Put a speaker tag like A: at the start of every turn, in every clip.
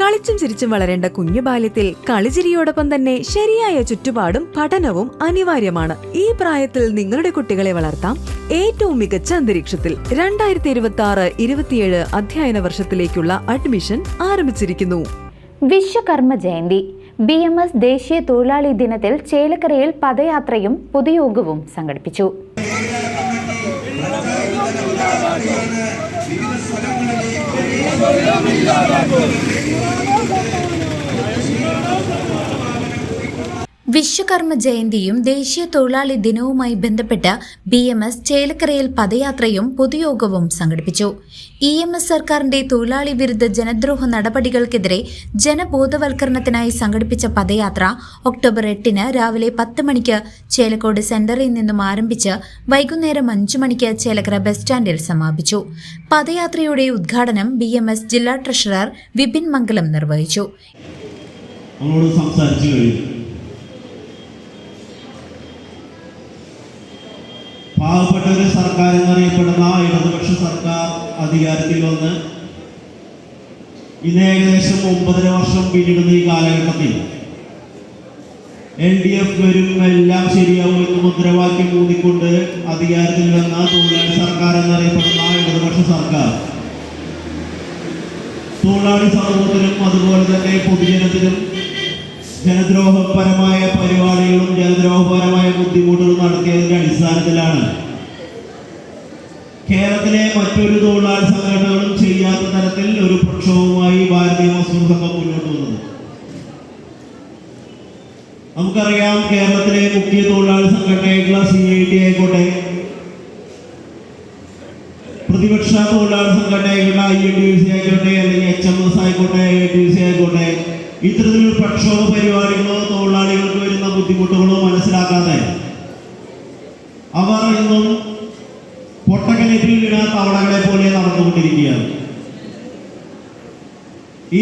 A: കളിച്ചും ചിരിച്ചും വളരേണ്ട കുഞ്ഞു ബാല്യത്തിൽ കളിചിരിയോടൊപ്പം തന്നെ ശരിയായ ചുറ്റുപാടും പഠനവും അനിവാര്യമാണ്. ഈ പ്രായത്തിൽ നിങ്ങളുടെ കുട്ടികളെ വളർത്താം. ഏറ്റവും മികച്ച അന്തരീക്ഷത്തിൽ രണ്ടായിരത്തി ഇരുപത്തി ആറ് ഇരുപത്തിയേഴ് അധ്യയന വർഷത്തിലേക്കുള്ള അഡ്മിഷൻ ആരംഭിച്ചിരിക്കുന്നു.
B: Vishwakarma Jayanti B M S ദേശീയ തൊഴിലാളി ദിനത്തിൽ ചേലക്കരയിൽ പദയാത്രയും പൊതുയോഗവും സംഘടിപ്പിച്ചു. വിശ്വകർമ്മ ജയന്തിയും ദേശീയ തൊഴിലാളി ദിനവുമായി ബന്ധപ്പെട്ട് ബി എം എസ് ചേലക്കരയിൽ പദയാത്രയും പൊതുയോഗവും സംഘടിപ്പിച്ചു. ഇ എം എസ് സർക്കാരിന്റെ തൊഴിലാളി വിരുദ്ധ ജനദ്രോഹ നടപടികൾക്കെതിരെ ജനബോധവൽക്കരണത്തിനായി സംഘടിപ്പിച്ച പദയാത്ര ഒക്ടോബർ എട്ടിന് രാവിലെ പത്ത് മണിക്ക് ചേലക്കോട് സെന്ററിൽ നിന്നും ആരംഭിച്ച് വൈകുന്നേരം അഞ്ചു മണിക്ക് ചേലക്കര ബസ് സ്റ്റാൻഡിൽ സമാപിച്ചു. പദയാത്രയുടെ ഉദ്ഘാടനം ബി ജില്ലാ ട്രഷറർ വിപിൻ മംഗലം നിർവഹിച്ചു.
C: പാവപ്പെട്ട ഒരു സർക്കാർ എന്നറിയപ്പെടുന്ന ഇടതുപക്ഷ സർക്കാർ അധികാരത്തിൽ വന്ന് ഇന്ന് ഏകദേശം ഒമ്പതര വർഷം പിന്നിടുന്ന ഈ കാലഘട്ടത്തിൽ എൽ ഡി എഫ് വരും എല്ലാം ശരിയാവും എന്ന് മുദ്രാവാക്യം കൂടിക്കൊണ്ട് അധികാരത്തിൽ വന്ന തൊഴിലാളി സർക്കാർ എന്നറിയപ്പെടുന്ന ഇടതുപക്ഷ സർക്കാർ. തൊഴിലാളി സമൂഹത്തിനും അതുപോലെ തന്നെ പൊതുജനത്തിനും ജനദ്രോഹപരമായ പരിപാടികളും ജനദ്രോഹപരമായ ബുദ്ധിമുട്ടുകളും നടത്തിയതിന്റെ അടിസ്ഥാനത്തിലാണ് കേരളത്തിലെ മറ്റൊരു തൊഴിലാളി സംഘടനകളും ചെയ്യാത്ത തരത്തിൽ ഒരു പ്രക്ഷോഭവുമായി ഭാരതീയ മുസ്ലിം സംഘം മുന്നോട്ട് വന്നത്. നമുക്കറിയാം കേരളത്തിലെ മുഖ്യ തൊഴിലാളി സംഘടനയായിട്ടുള്ള സി ഐ ടി ആയിക്കോട്ടെ പ്രതിപക്ഷ തൊഴിലാളി സംഘടനയായിട്ടുള്ള ഐ എൻ ഡി സി ആയിക്കോട്ടെ അല്ലെങ്കിൽ എച്ച് എം എസ് ആയിക്കോട്ടെ എ ടി സി ആയിക്കോട്ടെ ഇത്തരത്തിലുള്ള പ്രക്ഷോഭ പരിപാടികളോ തൊഴിലാളികൾക്ക് വരുന്ന ബുദ്ധിമുട്ടുകളോ മനസ്സിലാക്കാതെ അവർ ഇന്നും പൊട്ടക്കിണറ്റിൽ വീണ തവളകളെ പോലെ നടന്നുകൊണ്ടിരിക്കുകയാണ്.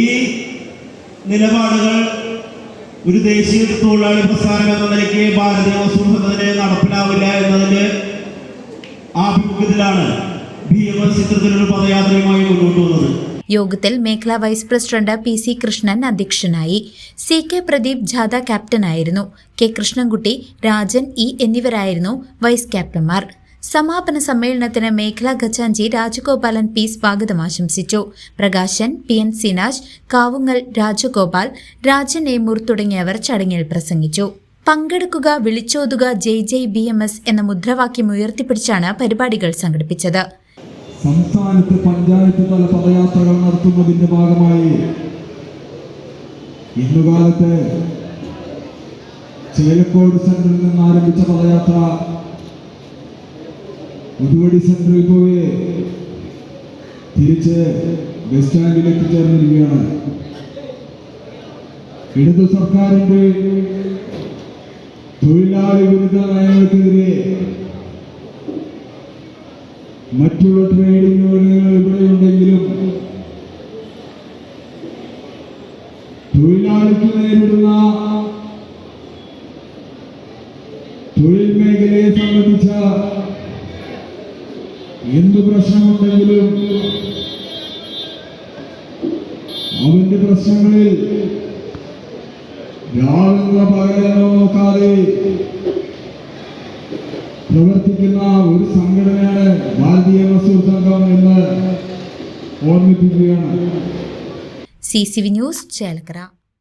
C: ഈ നിലപാടുകൾ ഒരു ദേശീയ തൊഴിലാളി പ്രസ്ഥാനം എന്ന നിലയ്ക്ക് ഭാരതീയ എന്നതിന് നടപ്പിലാവില്ല എന്നതിന്റെ ആഭിമുഖ്യത്തിലാണ് എസ് ഇത്തരത്തിലൊരു പദയാത്രയുമായി മുന്നോട്ട് വന്നത്.
B: യോഗത്തിൽ മേഖലാ vice president P C Krishnan അധ്യക്ഷനായി. സി കെ പ്രദീപ് ജാഥ ക്യാപ്റ്റനായിരുന്നു കെ കൃഷ്ണൻകുട്ടി രാജൻ ഇ എന്നിവരായിരുന്നു വൈസ് ക്യാപ്റ്റന്മാർ. സമാപന സമ്മേളനത്തിന് മേഖലാ ഖജാഞ്ചി രാജഗോപാലൻ പി സ്വാഗതം ആശംസിച്ചു. പ്രകാശൻ പി എൻ സിനാജ് കാവുങ്ങൽ രാജഗോപാൽ രാജൻ ഏമൂർ തുടങ്ങിയവർ ചടങ്ങിൽ പ്രസംഗിച്ചു. പങ്കെടുക്കുക വിളിച്ചോതുക ജയ് ജയ് ബി എം എസ് എന്ന മുദ്രാവാക്യം ഉയർത്തിപ്പിടിച്ചാണ് പരിപാടികൾ സംഘടിപ്പിച്ചത്.
D: സംസ്ഥാനത്ത് പഞ്ചായത്ത് തല പദയാത്രകൾ നടത്തുന്നതിന്റെ ഭാഗമായി ഇന്നുകാലത്ത് ചേലക്കോട് സെന്ററിൽ നിന്ന് ആരംഭിച്ച പദയാത്ര പുതുവടി സെന്ററിൽ പോയി തിരിച്ച് ബസ് സ്റ്റാൻഡിൽ എത്തിച്ചേർന്നിരിക്കുകയാണ്. ഇടതു സർക്കാരിന്റെ തൊഴിലാളി വിരുദ്ധ നയങ്ങൾക്കെതിരെ മറ്റുള്ള ട്രേഡിംഗ് യൂണിയനുകൾ ഇവിടെയുണ്ടെങ്കിലും തൊഴിലാളിക്ക് നേരിടുന്ന തൊഴിൽ മേഖലയെ സംബന്ധിച്ച എന്ത് പ്രശ്നമുണ്ടെങ്കിലും അവന്റെ പ്രശ്നങ്ങളിൽ രാവിലെ പകലെന്നോ നോക്കാതെ പ്രവർത്തിക്കുന്ന ഒരു സംഘടനയാണ് ഭാരതീയ മസൂർ സംഘം എന്ന് ഓർമ്മിപ്പിക്കുകയാണ്.
B: C C V news Chelakkara.